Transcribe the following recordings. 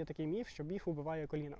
Є такий міф, що біф убиває коліна.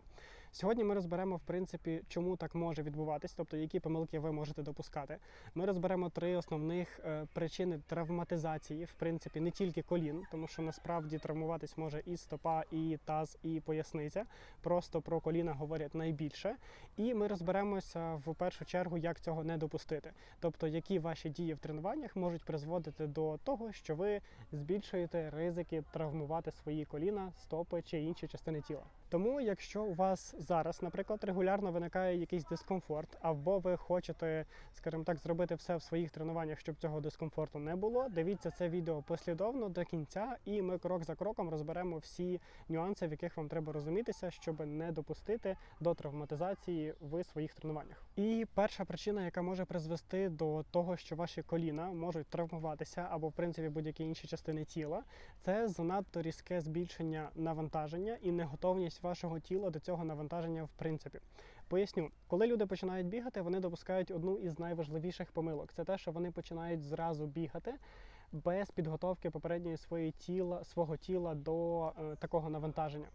Сьогодні ми розберемо, в принципі, чому так може відбуватись, тобто які помилки ви можете допускати. Ми розберемо три основних е, причини травматизації, в принципі, не тільки колін, тому що насправді травмуватись може і стопа, і таз, і поясниця. Просто про коліна говорять найбільше. І ми розберемося в першу чергу, як цього не допустити. Тобто, які ваші дії в тренуваннях можуть призводити до того, що ви збільшуєте ризики травмувати свої коліна, стопи чи інші частини тіла. Тому, якщо у вас зараз, наприклад, регулярно виникає якийсь дискомфорт, або ви хочете, скажімо так, зробити все в своїх тренуваннях, щоб цього дискомфорту не було, дивіться це відео послідовно до кінця, і ми крок за кроком розберемо всі нюанси, в яких вам треба розумітися, щоб не допустити до травматизації в своїх тренуваннях. І перша причина, яка може призвести до того, що ваші коліна можуть травмуватися, або в принципі будь-які інші частини тіла, це занадто різке збільшення навантаження і неготовність вашого тіла до цього навантаження в принципі. Поясню, коли люди починають бігати, вони допускають одну із найважливіших помилок. Це те, що вони починають зразу бігати без підготовки попередньої своєї тіла, свого тіла до е, такого навантаження.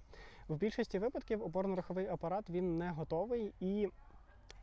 В більшості випадків опорно-руховий апарат він не готовий і.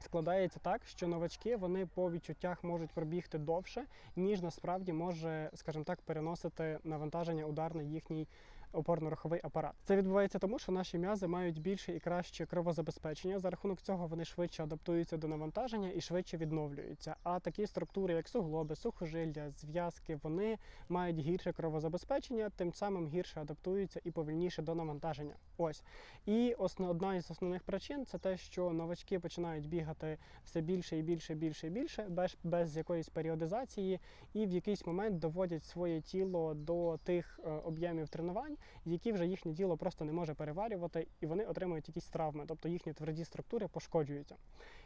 Складається так, що новачки вони по відчуттях можуть пробігти довше, ніж насправді може, скажімо так, переносити навантаження удар на їхній опорно-руховий апарат. Це відбувається тому, що наші м'язи мають більше і краще кровозабезпечення. За рахунок цього вони швидше адаптуються до навантаження і швидше відновлюються. А такі структури, як суглоби, сухожилля, зв'язки, вони мають гірше кровозабезпечення, тим самим гірше адаптуються і повільніше до навантаження. Ось і одна із основних причин це те, що новачки починають бігати все більше і більше, більше і більше, без, без якоїсь періодизації, і в якийсь момент доводять своє тіло до тих е, об'ємів тренувань, які вже їхнє тіло просто не може переварювати, і вони отримують якісь травми, тобто їхні тверді структури пошкоджуються.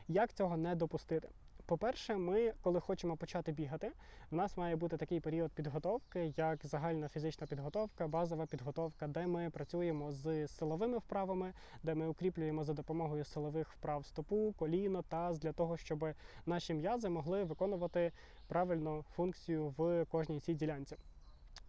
Як цього не допустити? По-перше, ми, коли хочемо почати бігати, в нас має бути такий період підготовки, як загальна фізична підготовка, базова підготовка, де ми працюємо з силовими вправами, де ми укріплюємо за допомогою силових вправ стопу, коліно, таз для того, щоб наші м'язи могли виконувати правильну функцію в кожній цій ділянці.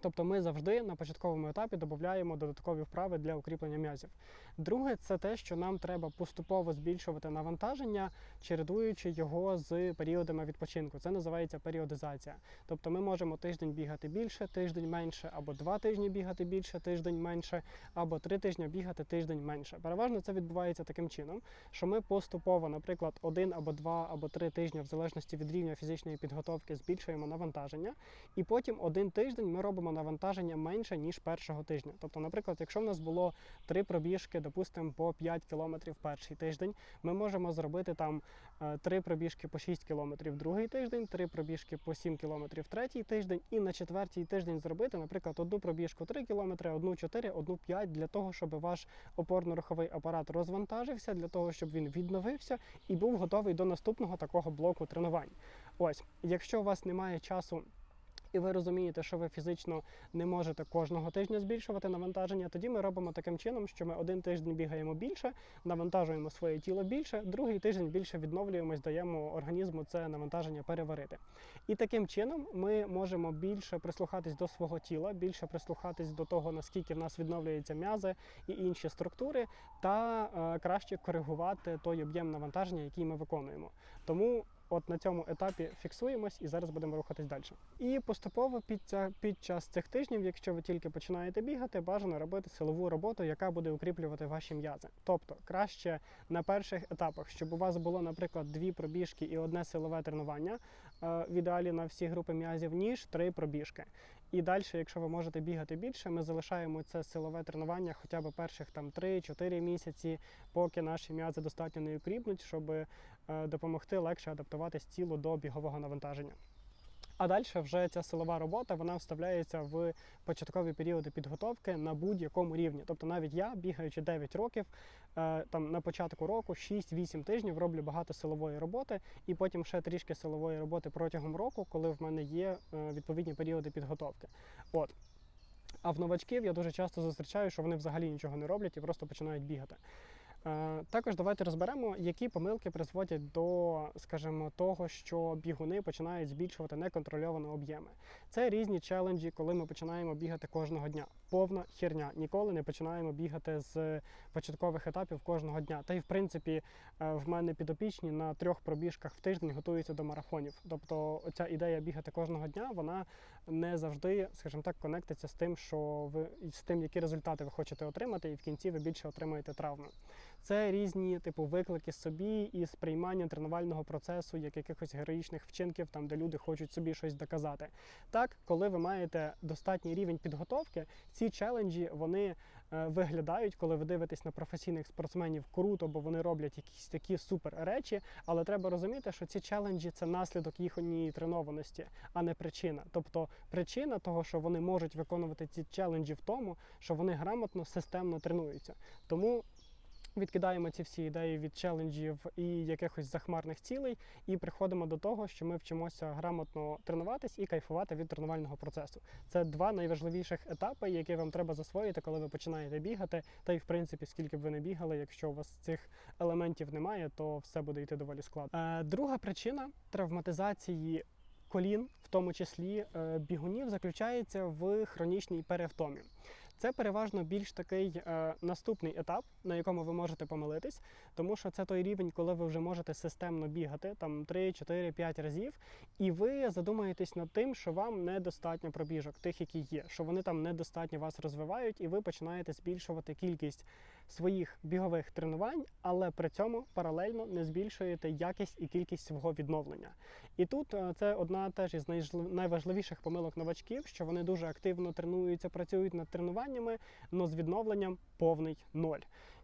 Тобто ми завжди на початковому етапі додаємо додаткові вправи для укріплення м'язів. Друге, це те, що нам треба поступово збільшувати навантаження, чередуючи його з періодами відпочинку. Це називається періодизація. Тобто ми можемо тиждень бігати більше, тиждень менше, або два тижні бігати більше, тиждень менше, або три тижні бігати тиждень менше. Переважно це відбувається таким чином, що ми поступово, наприклад, один або два або три тижні, в залежності від рівня фізичної підготовки, збільшуємо навантаження, і потім один тиждень ми робимо навантаження менше ніж першого тижня. Тобто, наприклад, якщо в нас було три пробіжки, допустимо, по 5 кілометрів перший тиждень, ми можемо зробити там е, три пробіжки по 6 кілометрів другий тиждень, три пробіжки по 7 кілометрів третій тиждень, і на четвертій тиждень зробити, наприклад, одну пробіжку 3 кілометри, одну 4, одну 5, для того, щоб ваш опорно-руховий апарат розвантажився, для того, щоб він відновився і був готовий до наступного такого блоку тренувань. Ось, якщо у вас немає часу. І ви розумієте, що ви фізично не можете кожного тижня збільшувати навантаження. Тоді ми робимо таким чином, що ми один тиждень бігаємо більше, навантажуємо своє тіло більше, другий тиждень більше відновлюємось, даємо організму це навантаження переварити. І таким чином ми можемо більше прислухатись до свого тіла, більше прислухатись до того, наскільки в нас відновлюються м'язи і інші структури, та е, краще коригувати той об'єм навантаження, який ми виконуємо. Тому От на цьому етапі фіксуємось і зараз будемо рухатись далі. І поступово під, ця, під час цих тижнів, якщо ви тільки починаєте бігати, бажано робити силову роботу, яка буде укріплювати ваші м'язи. Тобто краще на перших етапах, щоб у вас було, наприклад, дві пробіжки і одне силове тренування е, в ідеалі на всі групи м'язів, ніж три пробіжки. І далі, якщо ви можете бігати більше, ми залишаємо це силове тренування хоча б перших там 3-4 місяці, поки наші м'язи достатньо не укріпнуть, щоб е, допомогти легше адаптуватись тілу до бігового навантаження. А далі вже ця силова робота вона вставляється в початкові періоди підготовки на будь-якому рівні. Тобто навіть я, бігаючи 9 років, е, там на початку року 6-8 тижнів роблю багато силової роботи, і потім ще трішки силової роботи протягом року, коли в мене є е, відповідні періоди підготовки. От. А в новачків я дуже часто зустрічаю, що вони взагалі нічого не роблять і просто починають бігати. Е, Також давайте розберемо, які помилки призводять до, скажімо, того, що бігуни починають збільшувати неконтрольовані об'єми. Це різні челенджі, коли ми починаємо бігати кожного дня. Повна херня. Ніколи не починаємо бігати з початкових етапів кожного дня. Та й в принципі е, в мене підопічні на трьох пробіжках в тиждень готуються до марафонів. Тобто, ця ідея бігати кожного дня, вона не завжди, скажімо так, конектиться з тим, що ви з тим, які результати ви хочете отримати, і в кінці ви більше отримаєте травми. Це різні типу виклики собі і сприймання тренувального процесу, як якихось героїчних вчинків, там де люди хочуть собі щось доказати. Так, коли ви маєте достатній рівень підготовки, ці челенджі вони е, виглядають, коли ви дивитесь на професійних спортсменів круто, бо вони роблять якісь такі супер речі. Але треба розуміти, що ці челенджі це наслідок їхньої тренованості, а не причина. Тобто причина того, що вони можуть виконувати ці челенджі в тому, що вони грамотно, системно тренуються. Тому відкидаємо ці всі ідеї від челенджів і якихось захмарних цілей, і приходимо до того, що ми вчимося грамотно тренуватись і кайфувати від тренувального процесу. Це два найважливіших етапи, які вам треба засвоїти, коли ви починаєте бігати. Та й в принципі, скільки б ви не бігали, якщо у вас цих елементів немає, то все буде йти доволі складно. Е, друга причина травматизації. Колін, в тому числі е, бігунів, заключається в хронічній перевтомі. Це переважно більш такий е, наступний етап, на якому ви можете помилитись, тому що це той рівень, коли ви вже можете системно бігати там 3, 4, 5 разів, і ви задумаєтесь над тим, що вам недостатньо пробіжок, тих, які є, що вони там недостатньо вас розвивають, і ви починаєте збільшувати кількість своїх бігових тренувань, але при цьому паралельно не збільшуєте якість і кількість свого відновлення. І тут е, це одна теж із найважливіших помилок новачків, що вони дуже активно тренуються, працюють над тренуваннями, але з відновленням повний ноль.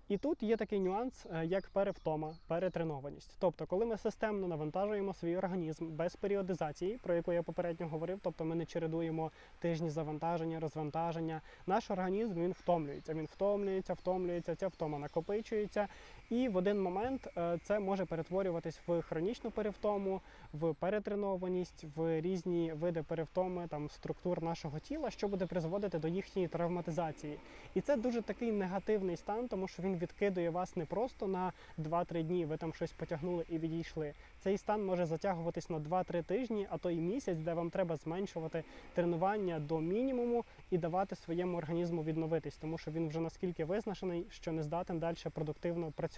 І тут є такий нюанс, е, як перевтома, перетренованість. Тобто, коли ми системно навантажуємо свій організм без періодизації, про яку я попередньо говорив, тобто ми не чередуємо тижні завантаження, розвантаження, наш організм він втомлюється. Він втомлюється, втомлюється, ця втома накопичується, і в один момент е, це може перетворюватись в хронічну перевтому, в перетренованість, в різні види перевтоми там структур нашого тіла, що буде призводити до їхньої травматизації. І це дуже такий негативний стан, тому що він відкидує вас не просто на 2-3 дні, ви там щось потягнули і відійшли. Цей стан може затягуватись на 2-3 тижні, а то і місяць, де вам треба зменшувати тренування до мінімуму і давати своєму організму відновитись, тому що він вже наскільки виснажений, що не здатен далі продуктивно працювати.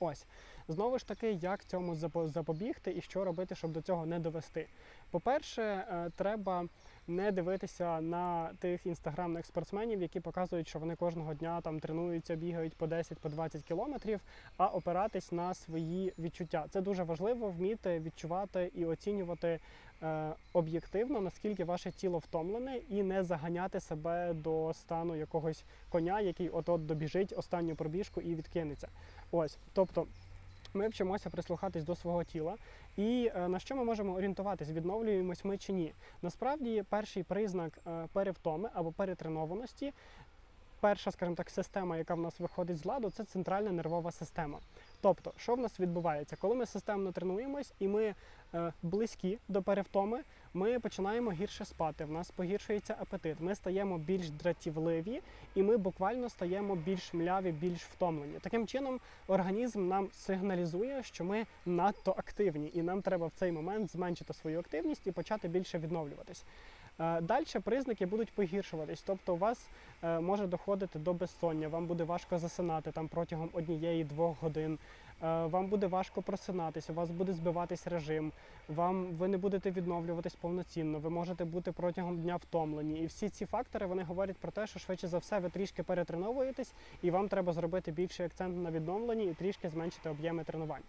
Ось знову ж таки, як цьому запо- запобігти і що робити, щоб до цього не довести. По-перше, е, треба не дивитися на тих інстаграмних спортсменів, які показують, що вони кожного дня там тренуються, бігають по 10 по 20 кілометрів, а опиратись на свої відчуття. Це дуже важливо вміти відчувати і оцінювати е, об'єктивно, наскільки ваше тіло втомлене, і не заганяти себе до стану якогось коня, який от-от добіжить останню пробіжку і відкинеться. Ось, тобто. Ми вчимося прислухатись до свого тіла, і е, на що ми можемо орієнтуватись, відновлюємось ми чи ні. Насправді, перший признак е, перевтоми або перетренованості, перша, скажімо так, система, яка в нас виходить з ладу, це центральна нервова система. Тобто, що в нас відбувається, коли ми системно тренуємось і ми е, близькі до перевтоми, ми починаємо гірше спати. В нас погіршується апетит. Ми стаємо більш дратівливі, і ми буквально стаємо більш мляві, більш втомлені. Таким чином, організм нам сигналізує, що ми надто активні, і нам треба в цей момент зменшити свою активність і почати більше відновлюватись. Далі признаки будуть погіршуватись, тобто у вас е, може доходити до безсоння, вам буде важко засинати там протягом однієї-двох годин. е, Вам буде важко просинатися, у вас буде збиватись режим, вам ви не будете відновлюватись повноцінно, ви можете бути протягом дня втомлені. І всі ці фактори вони говорять про те, що швидше за все ви трішки перетреновуєтесь, і вам треба зробити більший акцент на відновленні і трішки зменшити об'єми тренувань.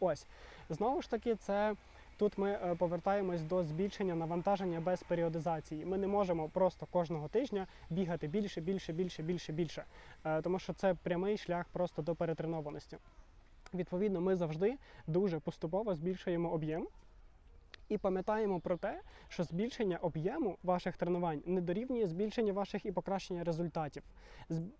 Ось знову ж таки, це тут ми е, повертаємось до збільшення навантаження без періодизації. Ми не можемо просто кожного тижня бігати більше, більше, більше, більше, більше, е, тому що це прямий шлях просто до перетренованості. Відповідно, ми завжди дуже поступово збільшуємо об'єм. І пам'ятаємо про те, що збільшення об'єму ваших тренувань не дорівнює збільшення ваших і покращення результатів.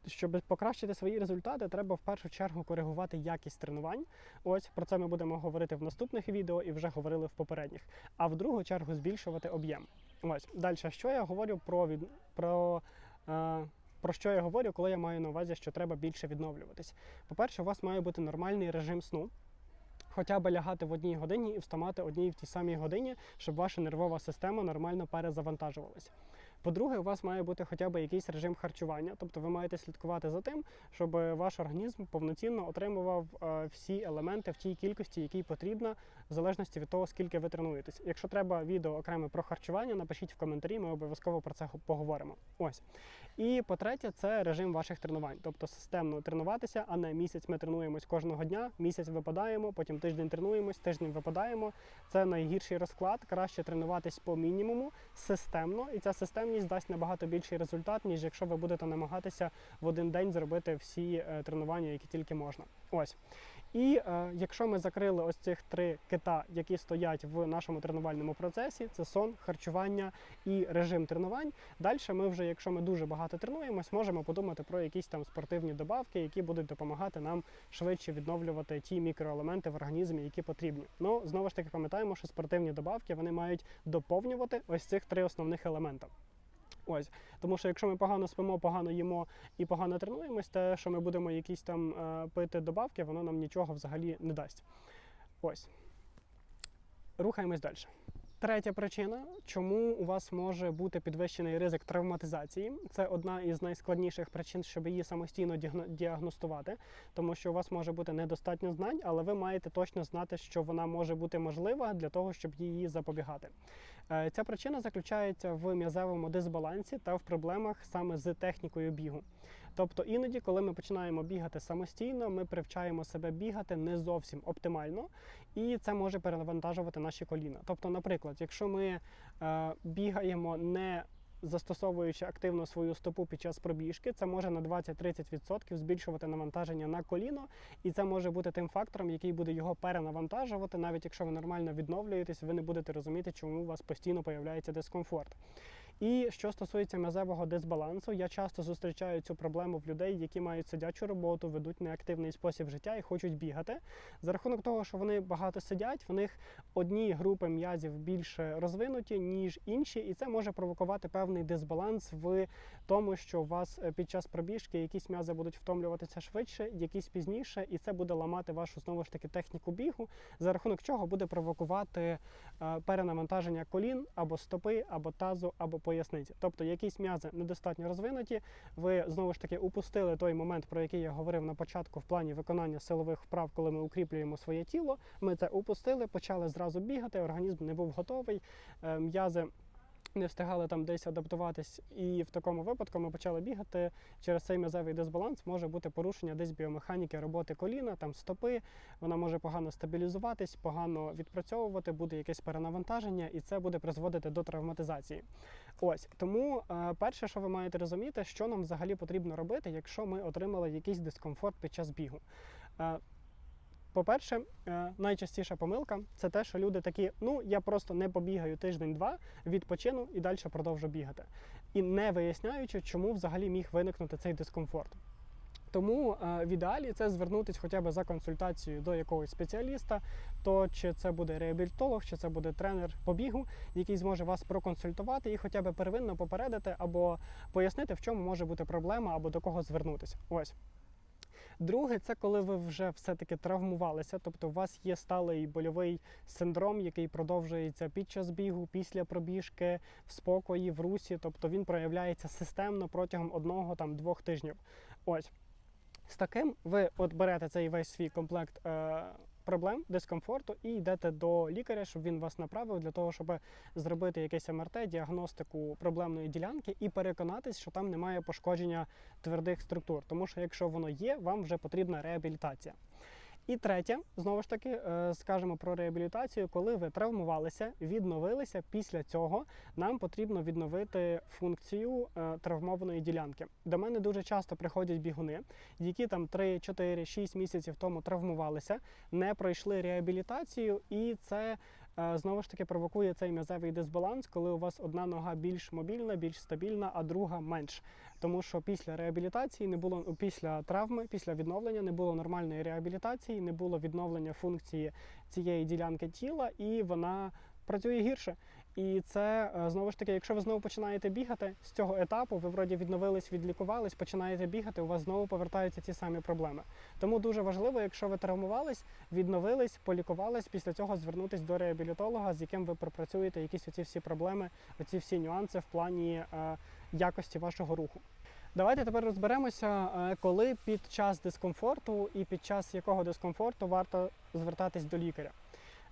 Щоб покращити свої результати, треба в першу чергу коригувати якість тренувань. Ось про це ми будемо говорити в наступних відео і вже говорили в попередніх. А в другу чергу збільшувати об'єм. Ось далі, що я говорю про від про. Е, про що я говорю, коли я маю на увазі, що треба більше відновлюватись? По-перше, у вас має бути нормальний режим сну, хоча б лягати в одній годині і вставати одній в тій самій годині, щоб ваша нервова система нормально перезавантажувалася. По-друге, у вас має бути хоча б якийсь режим харчування, тобто ви маєте слідкувати за тим, щоб ваш організм повноцінно отримував е, всі елементи в тій кількості, якій потрібна, в залежності від того, скільки ви тренуєтесь. Якщо треба відео окреме про харчування, напишіть в коментарі, ми обов'язково про це поговоримо. Ось. І по-третє, це режим ваших тренувань, тобто системно тренуватися, а не місяць ми тренуємось кожного дня, місяць випадаємо, потім тиждень тренуємось, тиждень випадаємо. Це найгірший розклад. Краще тренуватись по мінімуму системно, і ця системність дасть набагато більший результат, ніж якщо ви будете намагатися в один день зробити всі е, тренування, які тільки можна. Ось. І е, якщо ми закрили ось цих три кита, які стоять в нашому тренувальному процесі, це сон, харчування і режим тренувань. Далі ми вже, якщо ми дуже багато тренуємось, можемо подумати про якісь там спортивні добавки, які будуть допомагати нам швидше відновлювати ті мікроелементи в організмі, які потрібні. Ну знову ж таки пам'ятаємо, що спортивні добавки вони мають доповнювати ось цих три основних елемента. Ось, тому що якщо ми погано спимо, погано їмо і погано тренуємось, те, що ми будемо якісь там е, пити добавки, воно нам нічого взагалі не дасть. Ось. Рухаємось далі. Третя причина, чому у вас може бути підвищений ризик травматизації, це одна із найскладніших причин, щоб її самостійно діагностувати, тому що у вас може бути недостатньо знань, але ви маєте точно знати, що вона може бути можлива для того, щоб її запобігати. Е, Ця причина заключається в м'язевому дисбалансі та в проблемах саме з технікою бігу. Тобто іноді, коли ми починаємо бігати самостійно, ми привчаємо себе бігати не зовсім оптимально, і це може перевантажувати наші коліна. Тобто, наприклад, якщо ми е, бігаємо не Застосовуючи активно свою стопу під час пробіжки, це може на 20-30% збільшувати навантаження на коліно, і це може бути тим фактором, який буде його перенавантажувати, навіть якщо ви нормально відновлюєтесь, ви не будете розуміти, чому у вас постійно появляється дискомфорт. І що стосується м'язевого дисбалансу, я часто зустрічаю цю проблему в людей, які мають сидячу роботу, ведуть неактивний спосіб життя і хочуть бігати. За рахунок того, що вони багато сидять, в них одні групи м'язів більше розвинуті, ніж інші, і це може провокувати певний дисбаланс в тому, що у вас е, під час пробіжки якісь м'язи будуть втомлюватися швидше, якісь пізніше, і це буде ламати вашу знову ж таки техніку бігу, за рахунок чого буде провокувати е, перенавантаження колін або стопи, або тазу, або поясниці. Тобто якісь м'язи недостатньо розвинуті. Ви знову ж таки упустили той момент, про який я говорив на початку в плані виконання силових вправ, коли ми укріплюємо своє тіло. Ми це упустили, почали зразу бігати. Організм не був готовий. е, М'язи не встигали там десь адаптуватись, і в такому випадку ми почали бігати. Через цей м'язевий дисбаланс може бути порушення десь біомеханіки роботи коліна, там стопи. Вона може погано стабілізуватись, погано відпрацьовувати, буде якесь перенавантаження, і це буде призводити до травматизації. Ось тому е, перше, що ви маєте розуміти, що нам взагалі потрібно робити, якщо ми отримали якийсь дискомфорт під час бігу. По-перше, е, найчастіша помилка це те, що люди такі: ну я просто не побігаю тиждень-два, відпочину і далі продовжу бігати. І не виясняючи, чому взагалі міг виникнути цей дискомфорт. Тому е, в ідеалі це звернутися хоча б за консультацією до якогось спеціаліста, то чи це буде реабілітолог, чи це буде тренер по бігу, який зможе вас проконсультувати і хоча б первинно попередити або пояснити, в чому може бути проблема, або до кого звернутися. Ось. Друге, це коли ви вже все-таки травмувалися, тобто у вас є сталий больовий синдром, який продовжується під час бігу, після пробіжки, в спокої, в русі, тобто він проявляється системно протягом одного там двох тижнів. Ось з таким ви от берете цей весь свій комплект. Е- Проблем, дискомфорту, і йдете до лікаря, щоб він вас направив для того, щоб зробити якесь МРТ, діагностику проблемної ділянки і переконатись, що там немає пошкодження твердих структур. Тому що якщо воно є, вам вже потрібна реабілітація. І третє, знову ж таки, е, скажемо про реабілітацію, коли ви травмувалися, відновилися. Після цього нам потрібно відновити функцію е, травмованої ділянки. До мене дуже часто приходять бігуни, які там 3, 4, 6 місяців тому травмувалися, не пройшли реабілітацію, і це е, знову ж таки провокує цей м'язевий дисбаланс, коли у вас одна нога більш мобільна, більш стабільна, а друга менш. Тому що після реабілітації не було після травми, після відновлення не було нормальної реабілітації, не було відновлення функції цієї ділянки тіла, і вона працює гірше. І це е, знову ж таки, якщо ви знову починаєте бігати з цього етапу, ви вроді відновились, відлікувались, починаєте бігати, у вас знову повертаються ті самі проблеми. Тому дуже важливо, якщо ви травмувались, відновились, полікувались, після цього звернутись до реабілітолога, з яким ви пропрацюєте якісь оці всі проблеми, оці всі нюанси в плані е, якості вашого руху. Давайте тепер розберемося, е, коли під час дискомфорту і під час якого дискомфорту варто звертатись до лікаря.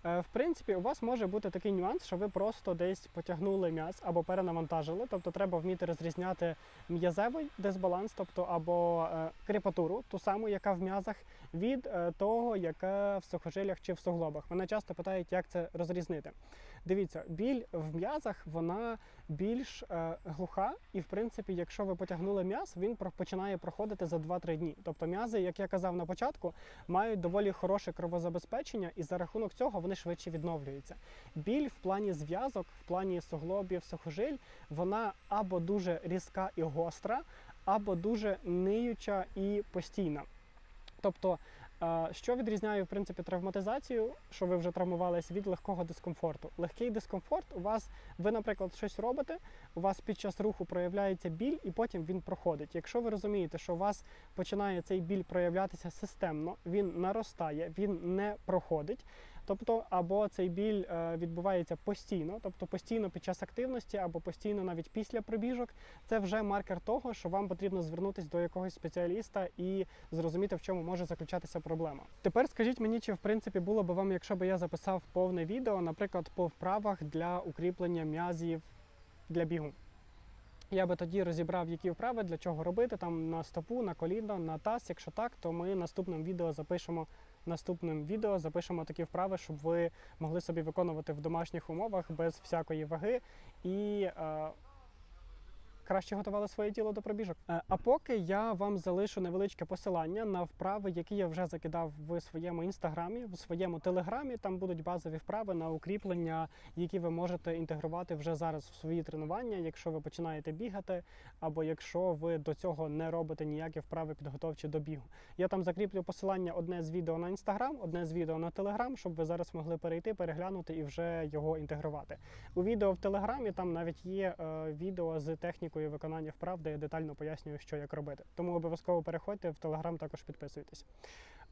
Е, В принципі, у вас може бути такий нюанс, що ви просто десь потягнули м'яз або перенавантажили, тобто треба вміти розрізняти м'язевий дисбаланс, тобто або е, кріпатуру, ту саму, яка в м'язах, від того, яка в сухожилях чи в суглобах. Мене часто питають, як це розрізнити. Дивіться, біль в м'язах вона більш е, глуха, і в принципі, якщо ви потягнули м'яз, він починає проходити за 2-3 дні. Тобто м'язи, як я казав на початку, мають доволі хороше кровозабезпечення, і за рахунок цього вони швидше відновлюються. Біль в плані зв'язок, в плані суглобів, сухожиль, вона або дуже різка і гостра, або дуже ниюча і постійна. Тобто, що відрізняє в принципі травматизацію, що ви вже травмувались від легкого дискомфорту. Легкий дискомфорт у вас, ви, наприклад, щось робите, у вас під час руху проявляється біль, і потім він проходить. Якщо ви розумієте, що у вас починає цей біль проявлятися системно, він наростає, він не проходить. Тобто, або цей біль е, відбувається постійно, тобто постійно під час активності, або постійно навіть після пробіжок, це вже маркер того, що вам потрібно звернутися до якогось спеціаліста і зрозуміти, в чому може заключатися проблема. Тепер скажіть мені, чи в принципі було б вам, якщо б я записав повне відео, наприклад, по вправах для укріплення м'язів для бігу. Я би тоді розібрав, які вправи для чого робити там на стопу, на коліно, на таз. Якщо так, то ми наступним відео запишемо наступним відео, запишемо такі вправи, щоб ви могли собі виконувати в домашніх умовах без всякої ваги. І е, краще готували своє тіло до пробіжок. Е, а поки я вам залишу невеличке посилання на вправи, які я вже закидав в своєму інстаграмі, в своєму телеграмі. Там будуть базові вправи на укріплення, які ви можете інтегрувати вже зараз в свої тренування, якщо ви починаєте бігати, або якщо ви до цього не робите ніякі вправи підготовчі до бігу. Я там закріплю посилання одне з відео на інстаграм, одне з відео на телеграм, щоб ви зараз могли перейти, переглянути і вже його інтегрувати. У відео в телеграмі там навіть є е, відео з технікою виконання вправ, де я детально пояснюю, що як робити. Тому обов'язково переходьте в телеграм, також підписуйтесь.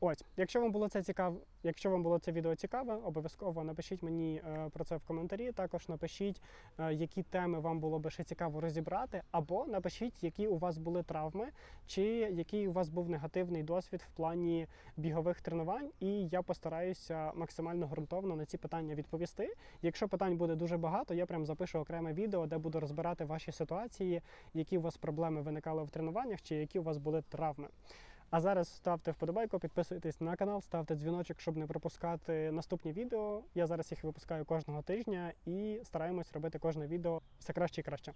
Ось, якщо вам було це цікаво, якщо вам було це відео цікаве, обов'язково напишіть мені е, про це в коментарі. Також напишіть, е, які теми вам було би ще цікаво розібрати, або напишіть, які у вас були травми, чи який у вас був негативний досвід в плані бігових тренувань, і я постараюся максимально ґрунтовно на ці питання відповісти. Якщо питань буде дуже багато, я прям запишу окреме відео, де буду розбирати ваші ситуації, які у вас проблеми виникали в тренуваннях, чи які у вас були травми. А зараз ставте вподобайку, підписуйтесь на канал, ставте дзвіночок, щоб не пропускати наступні відео. Я зараз їх випускаю кожного тижня і стараємось робити кожне відео все краще і краще.